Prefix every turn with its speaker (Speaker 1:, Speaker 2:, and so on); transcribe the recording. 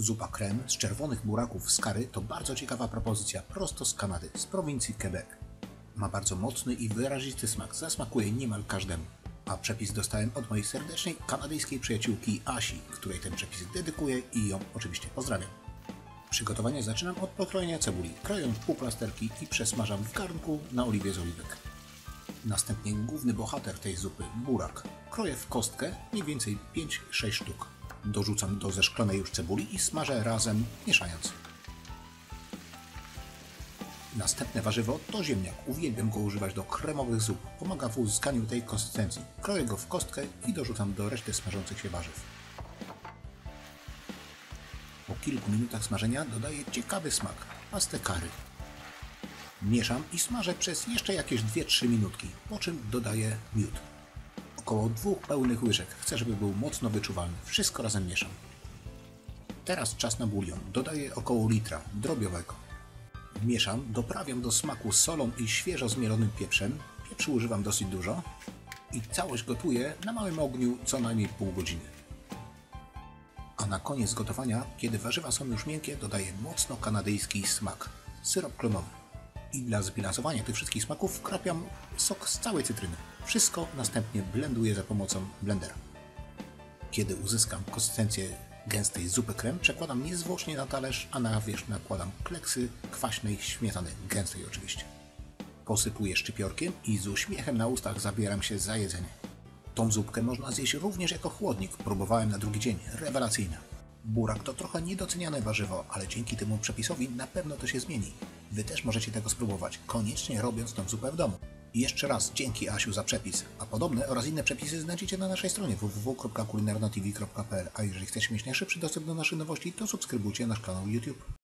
Speaker 1: Zupa krem z czerwonych buraków z kary to bardzo ciekawa propozycja prosto z Kanady, z prowincji Quebec. Ma bardzo mocny i wyrazisty smak, zasmakuje niemal każdemu. A przepis dostałem od mojej serdecznej kanadyjskiej przyjaciółki Asi, której ten przepis dedykuję i ją oczywiście pozdrawiam. Przygotowanie zaczynam od pokrojenia cebuli, kroję w półplasterki i przesmażam w garnku na oliwie z oliwek. Następnie główny bohater tej zupy, burak, kroję w kostkę mniej więcej 5-6 sztuk. Dorzucam do zeszklonej już cebuli i smażę razem, mieszając. Następne warzywo to ziemniak. Uwielbiam go używać do kremowych zup. Pomaga w uzyskaniu tej konsystencji. Kroję go w kostkę i dorzucam do reszty smażących się warzyw. Po kilku minutach smażenia dodaję ciekawy smak, pastę kary. Mieszam i smażę przez jeszcze jakieś 2-3 minutki, po czym dodaję miód. Około dwóch pełnych łyżek. Chcę, żeby był mocno wyczuwalny. Wszystko razem mieszam. Teraz czas na bulion. Dodaję około litra drobiowego. Mieszam, doprawiam do smaku solą i świeżo zmielonym pieprzem. Pieprzu używam dosyć dużo. I całość gotuję na małym ogniu co najmniej pół godziny. A na koniec gotowania, kiedy warzywa są już miękkie, dodaję mocno kanadyjski smak. Syrop klonowy. I dla zbilansowania tych wszystkich smaków wkrapiam sok z całej cytryny. Wszystko następnie blenduję za pomocą blendera. Kiedy uzyskam konsystencję gęstej zupy krem, przekładam niezwłocznie na talerz, a na wierzch nakładam kleksy kwaśnej śmietany, gęstej oczywiście. Posypuję szczypiorkiem i z uśmiechem na ustach zabieram się za jedzenie. Tą zupkę można zjeść również jako chłodnik. Próbowałem na drugi dzień. Rewelacyjna. Burak to trochę niedoceniane warzywo, ale dzięki temu przepisowi na pewno to się zmieni. Wy też możecie tego spróbować, koniecznie robiąc tą zupę w domu. I jeszcze raz dzięki Asiu za przepis, a podobne oraz inne przepisy znajdziecie na naszej stronie www.kulinarnotv.pl A jeżeli chcecie mieć najszybszy dostęp do naszych nowości, to subskrybujcie nasz kanał YouTube.